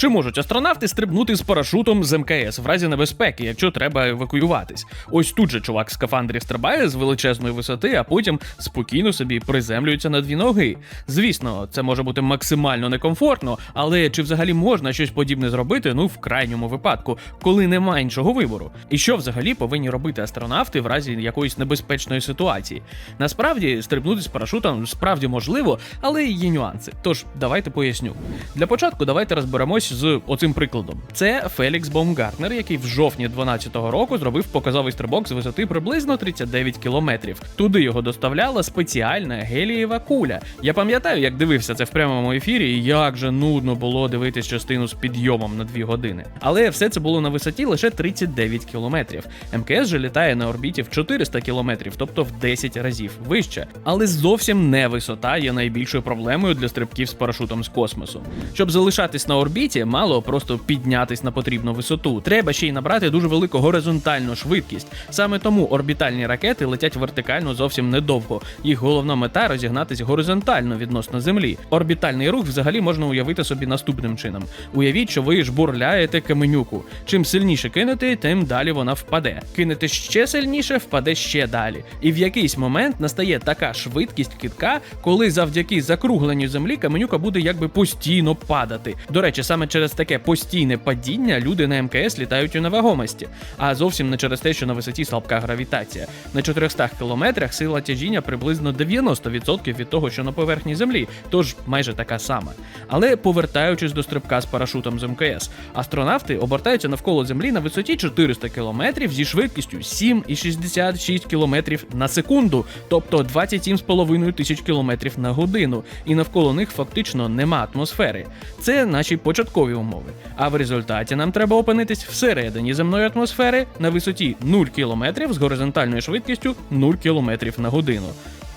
Чи можуть астронавти стрибнути з парашутом з МКС в разі небезпеки, якщо треба евакуюватись? Ось тут же чувак в скафандрі стрибає з величезної висоти, а потім спокійно собі приземлюється на дві ноги. Звісно, це може бути максимально некомфортно, але чи взагалі можна щось подібне зробити? Ну, в крайньому випадку, коли немає іншого вибору. І що взагалі повинні робити астронавти в разі якоїсь небезпечної ситуації? Насправді, стрибнути з парашутом справді можливо, але є нюанси. Тож давайте поясню. Для початку давайте розберемось з оцим прикладом. Це Фелікс Бомгартнер, який в жовтні 12-го року зробив показовий стрибок з висоти приблизно 39 кілометрів. Туди його доставляла спеціальна гелієва куля. Я пам'ятаю, як дивився це в прямому ефірі, і як же нудно було дивитись частину з підйомом на 2 години. Але все це було на висоті лише 39 кілометрів. МКС же літає на орбіті в 400 кілометрів, тобто в 10 разів вище. Але зовсім не висота є найбільшою проблемою для стрибків з парашутом з космосу. Щоб залишатись на орбіті, мало просто піднятись на потрібну висоту. Треба ще й набрати дуже велику горизонтальну швидкість. Саме тому орбітальні ракети летять вертикально зовсім недовго. Їх головна мета розігнатись горизонтально відносно Землі. Орбітальний рух взагалі можна уявити собі наступним чином: уявіть, що ви жбурляєте каменюку. Чим сильніше кинете, тим далі вона впаде. Кинете ще сильніше, впаде ще далі. І в якийсь момент настає така швидкість китка, коли завдяки закругленню землі каменюка буде якби постійно падати. До речі, саме через таке постійне падіння люди на МКС літають у невагомості, а зовсім не через те, що на висоті слабка гравітація. На 400 кілометрах сила тяжіння приблизно 90% від того, що на поверхні землі, тож майже така сама. Але повертаючись до стрибка з парашутом з МКС, астронавти обертаються навколо землі на висоті 400 кілометрів зі швидкістю 7,66 кілометрів на секунду, тобто 27,5 тисяч кілометрів на годину, і навколо них фактично нема атмосфери. Це наші початкові умови. А в результаті нам треба опинитись всередині земної атмосфери на висоті 0 км з горизонтальною швидкістю 0 км на годину.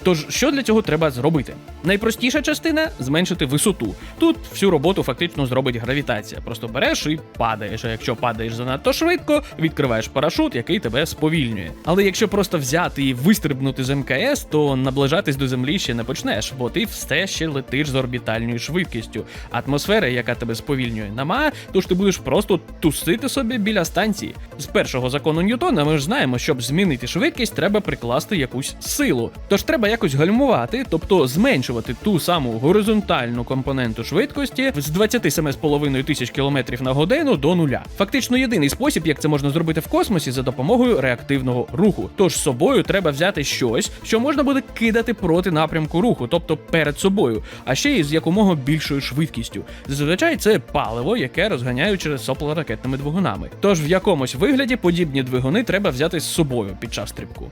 Тож, що для цього треба зробити? Найпростіша частина зменшити висоту. Тут всю роботу фактично зробить гравітація. Просто береш і падаєш. А якщо падаєш занадто швидко, відкриваєш парашут, який тебе сповільнює. Але якщо просто взяти і вистрибнути з МКС, то наближатись до землі ще не почнеш, бо ти все ще летиш з орбітальною швидкістю. Атмосфера, яка тебе сповільнює, нема, тож ти будеш просто тусити собі біля станції. З першого закону Ньютона ми ж знаємо, щоб змінити швидкість, треба прикласти якусь силу. Тож треба якось гальмувати, тобто зменшувати ту саму горизонтальну компоненту швидкості з 27,5 тисяч кілометрів на годину до нуля. Фактично єдиний спосіб, як це можна зробити в космосі, за допомогою реактивного руху. Тож з собою треба взяти щось, що можна буде кидати проти напрямку руху, тобто перед собою, а ще й з якомога більшою швидкістю. Зазвичай це паливо, яке розганяють через соплоракетними двигунами. Тож в якомусь вигляді подібні двигуни треба взяти з собою під час стрибку.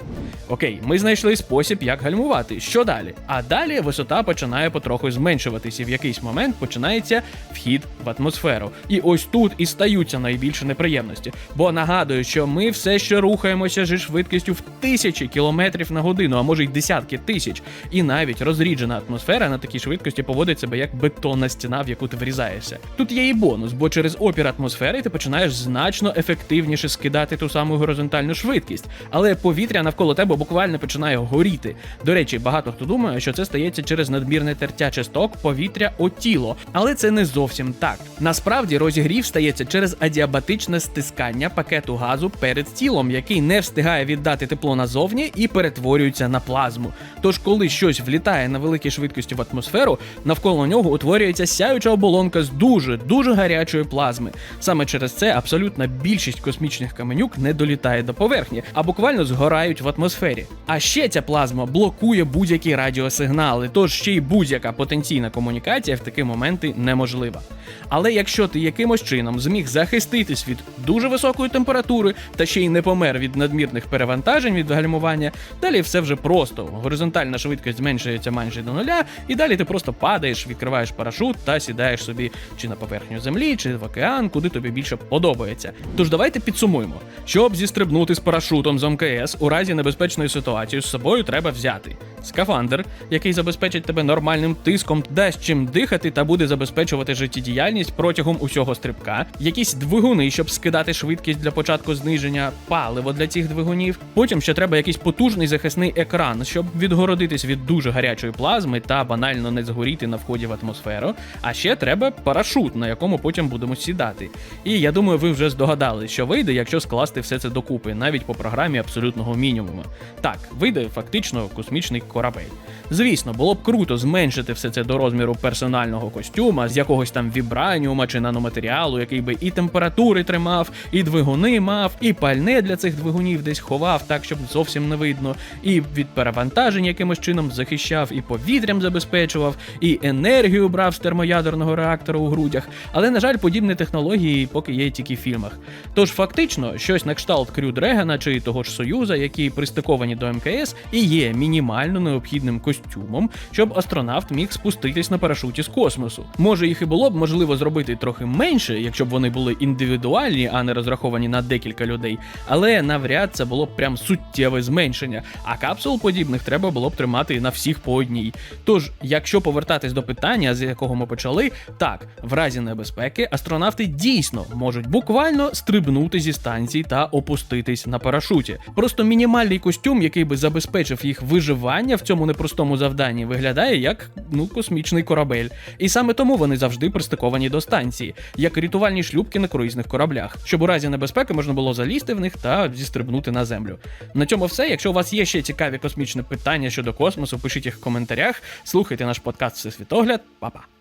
Окей, ми знайшли спосіб, як гальмувати. Що далі? А далі висота починає потроху зменшуватись, і в якийсь момент починається вхід в атмосферу. І ось тут і стаються найбільші неприємності. Бо нагадую, що ми все ще рухаємося зі швидкістю в тисячі кілометрів на годину, а може й десятки тисяч. І навіть розріджена атмосфера на такій швидкості поводить себе як бетонна стіна, в яку ти врізаєшся. Тут є і бонус, бо через опір атмосфери ти починаєш значно ефективніше скидати ту саму горизонтальну швидкість, але повітря навколо тебе буквально починає горіти. До речі, багато хто думає, що це стається через надмірне тертя часток повітря о тіло, але це не зовсім так. Насправді розігрів стається через адіабатичне стискання пакету газу перед тілом, який не встигає віддати тепло назовні і перетворюється на плазму. Тож, коли щось влітає на великій швидкості в атмосферу, навколо нього утворюється сяюча оболонка з дуже дуже гарячої плазми. Саме через це абсолютна більшість космічних каменюк не долітає до поверхні, а буквально згорають в атмосфері. А ще ця плазма блокує будь-які радіосигнали, тож ще й будь-яка потенційна комунікація в такі моменти неможлива. Але якщо ти якимось чином зміг захиститись від дуже високої температури та ще й не помер від надмірних перевантажень від гальмування, далі все вже просто. Горизонтальна швидкість зменшується майже до нуля, і далі ти просто падаєш, відкриваєш парашут та сідаєш собі чи на поверхню землі, чи в океан, куди тобі більше подобається. Тож давайте підсумуємо, щоб зістрибнути з парашутом з МКС у разі небезпечної ситуації з собою треба взяти скафандр, який забезпечить тебе нормальним тиском, дасть чим дихати та буде забезпечувати життєдіяльність протягом усього стрибка, якісь двигуни, щоб скидати швидкість для початку зниження, паливо для цих двигунів. Потім ще треба якийсь потужний захисний екран, щоб відгородитись від дуже гарячої плазми та банально не згоріти на вході в атмосферу. А ще треба парашут, на якому потім будемо сідати. І я думаю, ви вже здогадали, що вийде, якщо скласти все це докупи, навіть по програмі абсолютного мінімуму. Так, вийде фактично космічний корабель. Звісно, було б круто зменшити все це до розміру персонального костюма з якогось там вібраніума чи наноматеріалу, який би і температури тримав, і двигуни мав, і пальне для цих двигунів десь ховав, так щоб зовсім не видно, і від перевантажень якимось чином захищав, і повітрям забезпечував, і енергію брав з термоядерного реактора у грудях. Але, на жаль, подібні технології поки є тільки в фільмах. Тож фактично, щось на кшталт Крю Дрегана чи того ж Союза, які пристиковані до МКС, і є мінімально необхідним костюмом, щоб астронавт міг спуститись на парашуті з космосу. Може, їх і було б можливо зробити трохи менше, якщо б вони були індивідуальні, а не розраховані на декілька людей. Але навряд це було б прям суттєве зменшення. А капсул подібних треба було б тримати на всіх по одній. Тож, якщо повертатись до питання, з якого ми почали, так, в разі небезпеки астронавти дійсно можуть буквально стрибнути зі станції та опуститись на парашуті. Просто мінімальний костюм, який би забезпечив їх виживання в цьому непростому завданні, виглядає як ну космічний корабель. І саме тому вони завжди пристиковані до станції, як рятувальні шлюпки на круїзних кораблях, щоб у разі небезпеки можна було залізти в них та зістрибнути на землю. На цьому все. Якщо у вас є ще цікаві космічні питання щодо космосу, пишіть їх в коментарях. Слухайте наш подкаст Всесвітогляд. Па-па.